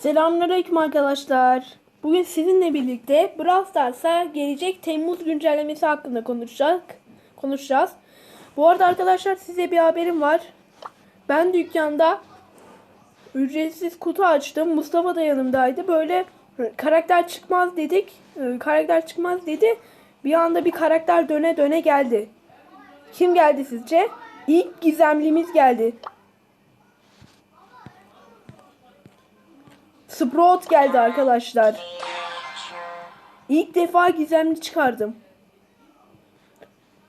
Selamünaleyküm arkadaşlar. Bugün sizinle birlikte Brawl Stars'a gelecek Temmuz güncellemesi hakkında konuşacak, konuşacağız. Bu arada arkadaşlar size bir haberim var. Ben dükkanda ücretsiz kutu açtım. Mustafa da yanımdaydı. Böyle karakter çıkmaz dedik. Ee, Karakter çıkmaz dedi. Bir anda bir karakter döne döne geldi. Kim geldi sizce? İlk gizemlimiz geldi. Sprout geldi arkadaşlar. İlk defa gizemli çıkardım.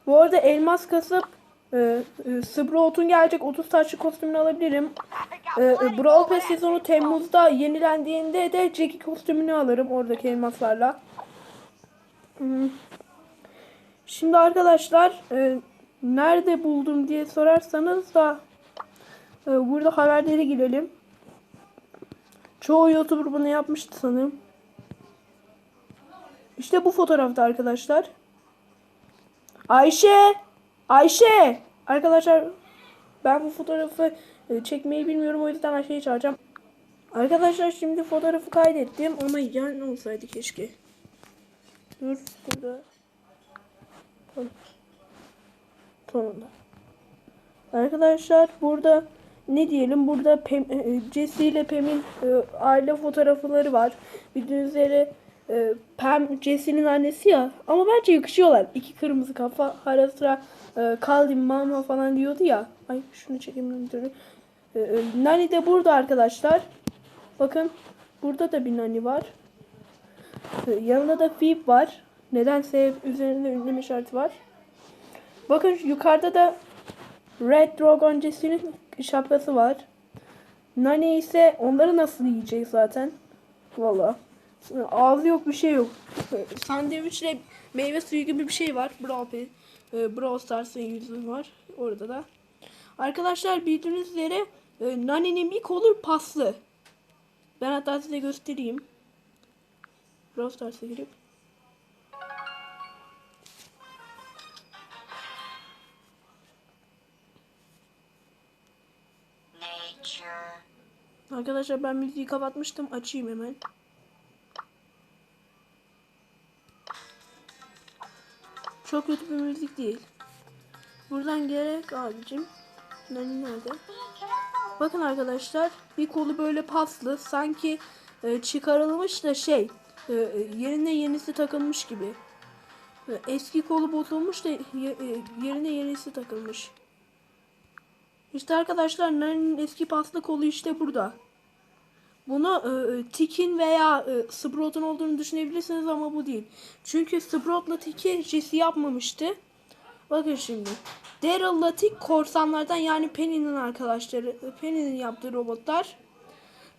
Bu arada elmas kasıp e, e, Sprout'un gelecek 30 taşlı kostümünü alabilirim. E, e, Brawl Pass sezonu Temmuz'da yenilendiğinde de Jackie kostümünü alırım oradaki elmaslarla. Hmm. Şimdi arkadaşlar e, nerede buldum diye sorarsanız da e, burada haberlere girelim. Çoğu YouTuber bunu yapmıştı sanırım. İşte bu fotoğrafta arkadaşlar. Ayşe! Ayşe! Arkadaşlar ben bu fotoğrafı e, çekmeyi bilmiyorum o yüzden Ayşe'yi çağıracağım. Arkadaşlar şimdi fotoğrafı kaydettim ama yan olsaydı keşke. Dur burada. Tamam. Sonunda. Arkadaşlar burada ne diyelim burada Pem, e, Jesse ile Pam'in e, aile fotoğrafları var. Bildiğiniz üzere e, Pam Jesse'nin annesi ya ama bence yakışıyorlar. İki kırmızı kafa ara sıra e, kaldım mama falan diyordu ya. Ay şunu çekeyim. E, e, Nani de burada arkadaşlar. Bakın burada da bir Nani var. E, yanında da Phoebe var. Nedense üzerinde ünlem işareti var. Bakın yukarıda da Red Dragon Jesse'nin şapkası var. Nani ise onları nasıl yiyecek zaten? Valla. Ağzı yok bir şey yok. Sandviçle meyve suyu gibi bir şey var. Brawl, Pass, e, Brawl Stars'ın yüzü var. Orada da. Arkadaşlar bildiğiniz üzere e, Nani'nin bir kolu paslı. Ben hatta size göstereyim. Brawl Stars'a girip. Arkadaşlar ben müziği kapatmıştım. Açayım hemen. Çok kötü bir müzik değil. Buradan gerek abicim. Nani nerede? Bakın arkadaşlar bir kolu böyle paslı. Sanki e, çıkarılmış da şey e, e, yerine yenisi takılmış gibi. E, eski kolu bozulmuş da ye- e, yerine yenisi takılmış. İşte arkadaşlar Nani'nin eski paslı kolu işte burada. Bunu e, e, Tik'in veya e, Sprout'un olduğunu düşünebilirsiniz ama bu değil. Çünkü Sprout'la Tik'i Jesse yapmamıştı. Bakın şimdi. Daryl'la Tik korsanlardan yani Penny'nin arkadaşları. e, Penny'nin yaptığı robotlar.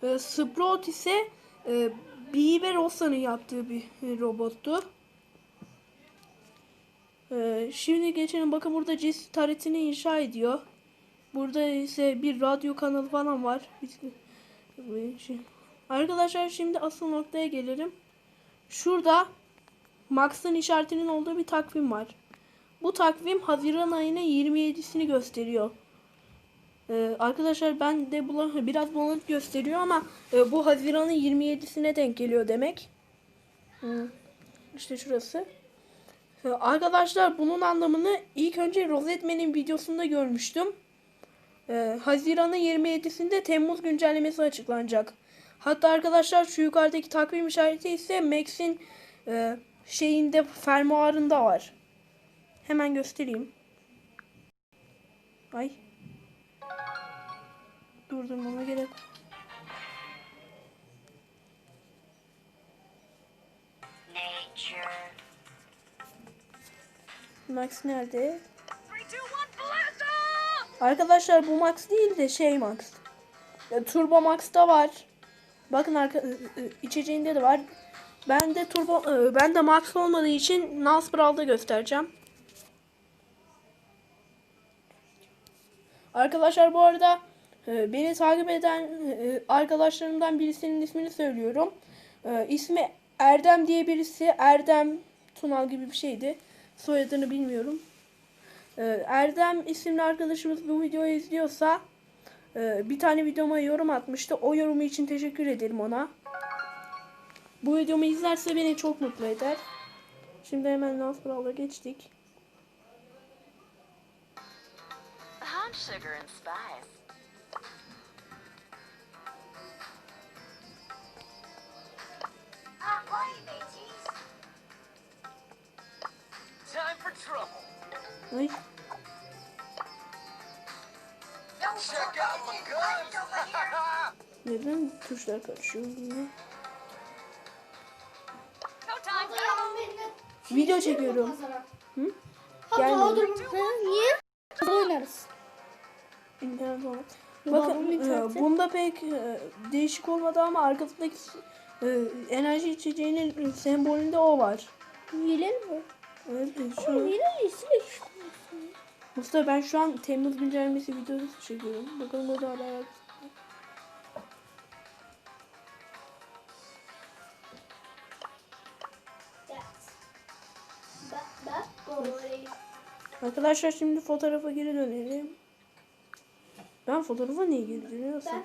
E, Sprout ise e, Bee ve Rossa'nın yaptığı bir e, robottu. E, şimdi geçelim. Bakın burada Jesse taretini inşa ediyor. Burada ise bir radyo kanalı falan var. Şey. Arkadaşlar şimdi asıl noktaya gelirim. Şurada Max'ın işaretinin olduğu bir takvim var. Bu takvim Haziran ayının 27'sini gösteriyor. Ee, arkadaşlar ben de bulan biraz bulanık gösteriyor ama e, bu Haziran'ın 27'sine denk geliyor demek. Hı. İşte şurası. Ee, arkadaşlar bunun anlamını ilk önce Rosetman'in videosunda görmüştüm. Ee, Haziran'ın 27'sinde Temmuz güncellemesi açıklanacak. Hatta arkadaşlar şu yukarıdaki takvim işareti ise Max'in e, şeyinde fermuarında var. Hemen göstereyim. Ay. Durdurmama gerek. nature, Max nerede? Arkadaşlar bu Max değil de şey Max. Ya, Turbo Max'ta var. Bakın arka ı- ı- içeceğinde de var. Ben de Turbo ben de Max olmadığı için Nas Brawl'da göstereceğim. Arkadaşlar bu arada e, beni takip eden e, arkadaşlarımdan birisinin ismini söylüyorum. E, ismi Erdem diye birisi. Erdem Tunal gibi bir şeydi. Soyadını bilmiyorum. Ee, Erdem isimli arkadaşımız bu videoyu izliyorsa e, bir tane videoma yorum atmıştı. O yorumu için teşekkür ederim ona. Bu videomu izlerse beni çok mutlu eder. Şimdi hemen Last Brawl'a geçtik. I'm sugar and spice. Time for trouble. Guns. neden tuşlar karışıyor yine? Video çekiyorum. Hı? Ha Gelmiyor. daha dur. Ha, niye? Oynarız. İnternet olan. Bakın e, bunda pek e, değişik olmadı ama arkasındaki e, enerji içeceğinin sembolünde o var. Hileli mi? Evet, şu Hileli silek. Mustafa ben şu an Temmuz güncellemesi videosu çekiyorum. Bakalım o da hala. Orayı. Arkadaşlar şimdi fotoğrafa geri dönelim. Ben fotoğrafa niye geri dönüyorsam?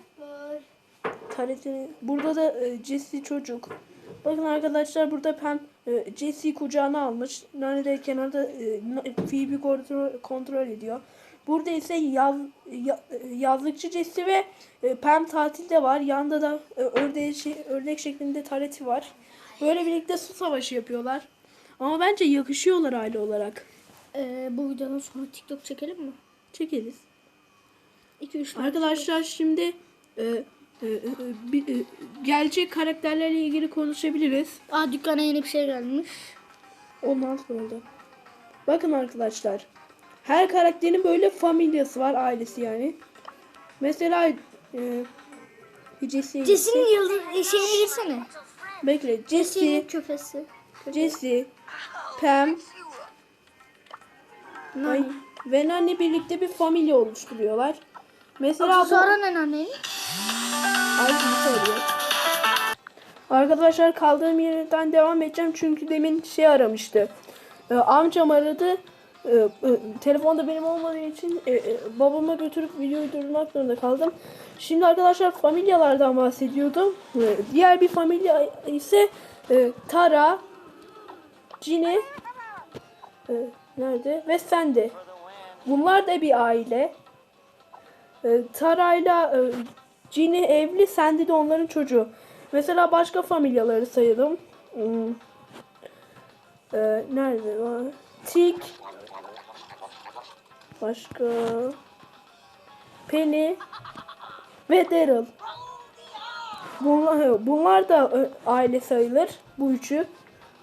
Taretini. Burada da e, Jesse çocuk. Bakın arkadaşlar burada Pam e, Jesse'yi kucağına almış. Nane de kenarda e, Phoebe kontrol, kontrol ediyor. Burada ise yaz, ya- e, yazlıkçı Jesse ve e, Pam tatilde var. Yanında da e, ördeği şey- ördek şeklinde Tareti var. Böyle birlikte su savaşı yapıyorlar. Ama bence yakışıyorlar aile olarak. Ee, bu videodan sonra TikTok çekelim mi? Çekeriz. 2-3 Arkadaşlar şimdi e, e, e, bir, e, gelecek karakterlerle ilgili konuşabiliriz. Aa dükkana yeni bir şey gelmiş. Ondan sonra da. Bakın arkadaşlar. Her karakterin böyle familyası var. Ailesi yani. Mesela e, Jesse'ye Jesse'nin yıldız şeyine girsene. Bekle. Jesse, Jesse'nin köfesi. Jesse, Pam ay, ve Nani birlikte bir familya oluşturuyorlar. Mesela bu... Aksesuara ne? Arkadaşlar kaldığım yerden devam edeceğim çünkü demin şey aramıştı. Ee, amcam aradı. Ee, e, telefonda benim olmadığı için e, e, babama götürüp videoyu durdurmak zorunda kaldım. Şimdi arkadaşlar familyalardan bahsediyordum. Ee, diğer bir familya ise e, Tara, Cini, e, nerede? Ve Sandy. Bunlar da bir aile. E, Tara'yla e, Ginny evli, Sandy de onların çocuğu. Mesela başka familyaları sayalım. Hmm. E, nerede var? Tik. Başka. Penny. Ve Daryl. Bunlar, bunlar da e, aile sayılır. Bu üçü.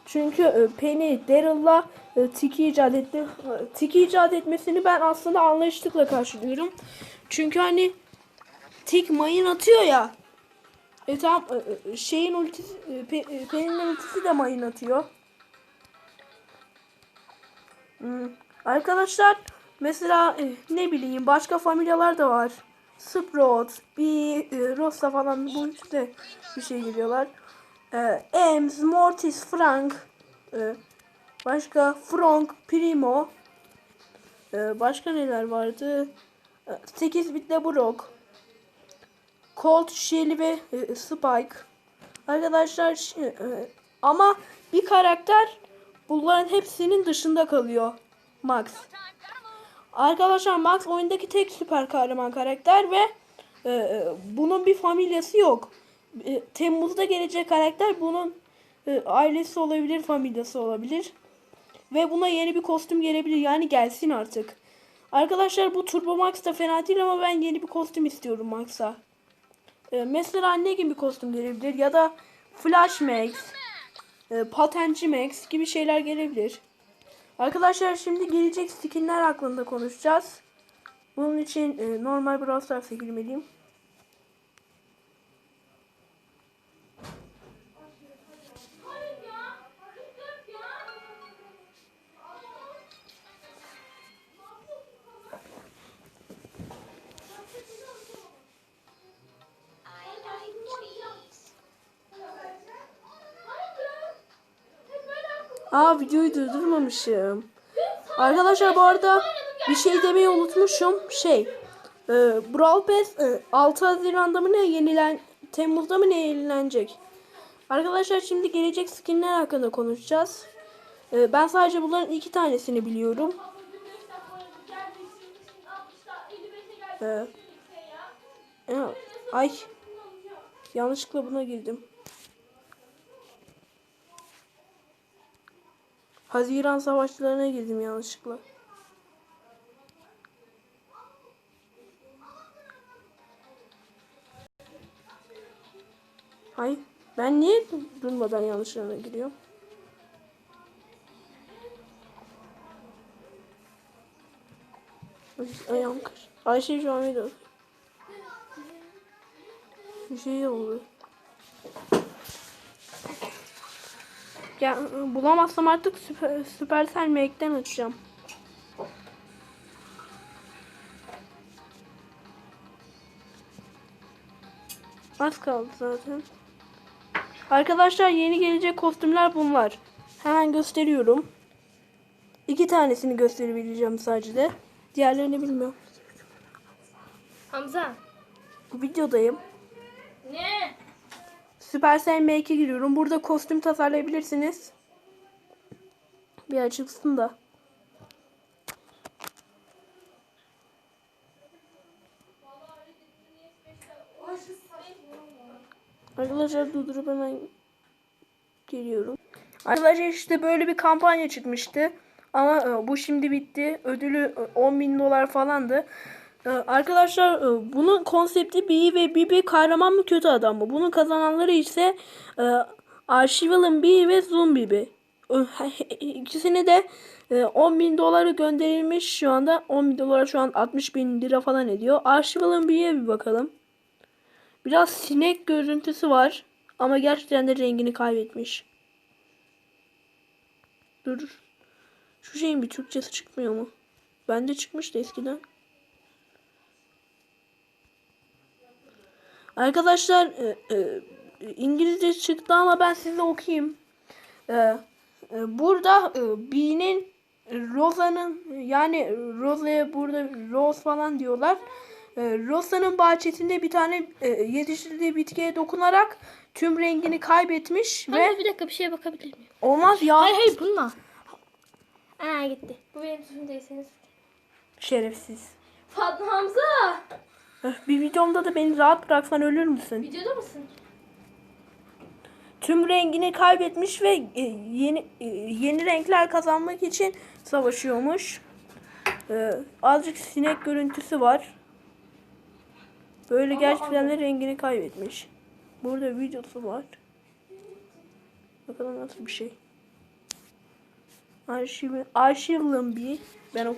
Çünkü e, Penny Daryl'la e, Tiki icat etti. Tiki icat etmesini ben aslında anlayışlıkla karşılıyorum. Çünkü hani Tik mayın atıyor ya. E tam e, e, şeyin ultisi, e, Pe- Penny'nin ultisi de mayın atıyor. Hmm. Arkadaşlar mesela ne bileyim başka familyalar da var. Sprout, bir Rosa falan bu işte bir şey geliyorlar. E, Ems, Mortis, Frank, başka Frank, Primo, başka neler vardı? E, 8 bitle Brock, Colt, Shelly ve e, Spike. Arkadaşlar e, e, ama bir karakter bunların hepsinin dışında kalıyor. Max. Arkadaşlar Max oyundaki tek süper kahraman karakter ve e, e, bunun bir familyası yok. E, Temmuz'da gelecek karakter bunun e, ailesi olabilir, familyası olabilir. Ve buna yeni bir kostüm gelebilir. Yani gelsin artık. Arkadaşlar bu Turbo Max da fena değil ama ben yeni bir kostüm istiyorum Max'a. E, mesela ne gibi kostüm gelebilir? Ya da Flash Max, e, Patenci Max gibi şeyler gelebilir. Arkadaşlar şimdi gelecek skinler hakkında konuşacağız. Bunun için e, normal Brawl Stars'a girmeliyim. Aa videoyu durdurmamışım. Arkadaşlar bu arada bir şey demeyi unutmuşum. Şey e, Brawl Pass e, 6 Haziran'da mı ne yenilen Temmuz'da mı ne yenilenecek? Arkadaşlar şimdi gelecek skinler hakkında konuşacağız. E, ben sadece bunların iki tanesini biliyorum. E, e, ay yanlışlıkla buna girdim. Haziran savaşçılarına girdim yanlışlıkla. Hayır. Ben niye durmadan yanlışlarına giriyorum? Ay, Ayağım kır. Ayşe şu an video. Bir şey oldu. Ya bulamazsam artık süper, Supercell Make'den açacağım. Az kaldı zaten. Arkadaşlar yeni gelecek kostümler bunlar. Hemen gösteriyorum. İki tanesini gösterebileceğim sadece de. Diğerlerini bilmiyorum. Hamza. Videodayım. Ne? Supercell Make'e giriyorum. Burada kostüm tasarlayabilirsiniz. Bir açılsın da. Arkadaşlar durdurup hemen geliyorum. Arkadaşlar işte böyle bir kampanya çıkmıştı. Ama e, bu şimdi bitti. Ödülü e, 10 bin dolar falandı. E, Arkadaşlar e, bunun konsepti B ve Bibi kahraman mı kötü adam mı? Bunun kazananları ise e, Archival'ın B ve Zoom. E, İkisini de e, 10 bin doları gönderilmiş şu anda. 10 bin dolar şu an 60 bin lira falan ediyor. Archival'ın B'ye bir bakalım. Biraz sinek görüntüsü var. Ama gerçekten de rengini kaybetmiş. Dur. Şu şeyin bir Türkçesi çıkmıyor mu? Bende çıkmıştı eskiden. Arkadaşlar e, e, İngilizce çıktı ama ben size okuyayım. E, e, burada e, B'nin Rosa'nın yani Rosa'ya burada Rose falan diyorlar. E, Rosa'nın bahçesinde bir tane e, yetiştirdiği bitkiye dokunarak tüm rengini kaybetmiş ve Hamza bir dakika bir şeye bakabilir miyim? olmaz ya Hayır hayır bununla. Aa gitti. Bu benim suçum değilseniz. şerefsiz. Fatma Hamza. Bir videomda da beni rahat bıraksan ölür müsün? Videoda mısın? Tüm rengini kaybetmiş ve e, yeni e, yeni renkler kazanmak için savaşıyormuş. E, azıcık sinek görüntüsü var. Böyle gerçekten de rengini kaybetmiş. Burada videosu var. Bakalım nasıl bir şey. Arşiv, arşivlim bir. Ben ok.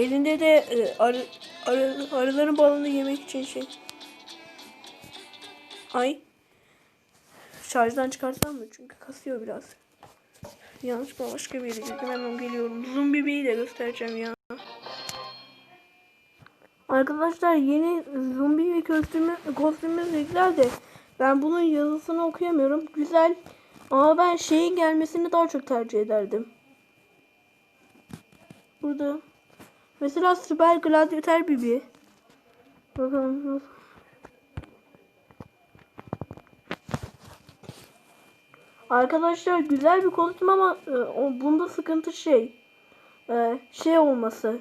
Elinde de e, arı, arı, arıların balını yemek için şey. Ay. Şarjdan çıkarsam mı? Çünkü kasıyor biraz. Yanlışlıkla başka bir yere girdim. Hemen geliyorum. Zoom bebeği de göstereceğim ya. Arkadaşlar yeni zombi ve kostümü, kostümümüz güzel de ben bunun yazısını okuyamıyorum. Güzel ama ben şeyin gelmesini daha çok tercih ederdim. Burada mesela süper gladyatör bibi. Bakalım nasıl. Arkadaşlar güzel bir kostüm ama e, bunda sıkıntı şey. E, şey olması.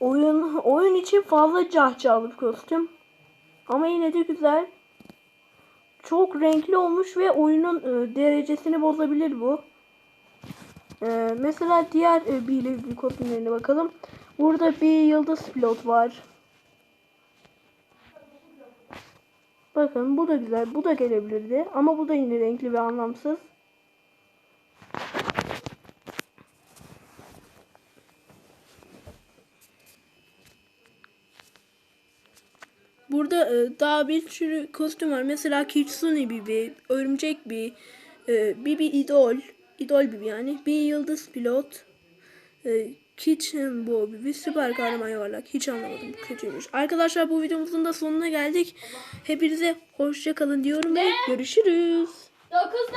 Oyun oyun için fazla cahçalı bir kostüm. Ama yine de güzel. Çok renkli olmuş ve oyunun e, derecesini bozabilir bu. E, mesela diğer e, bir kostümlerine bakalım. Burada bir yıldız pilot var. Bakın bu da güzel. Bu da gelebilirdi. Ama bu da yine renkli ve anlamsız. Burada e, daha bir sürü kostüm var. Mesela Kitsune Bibi, Örümcek Bibi, e, Bibi İdol, İdol Bibi yani. Bir Yıldız Pilot, e, Kitchen Bo Bibi, Süper Kahraman Yuvarlak. Hiç anlamadım. Kötüymüş. Arkadaşlar bu videomuzun da sonuna geldik. Hepinize hoşça kalın diyorum ve görüşürüz. 9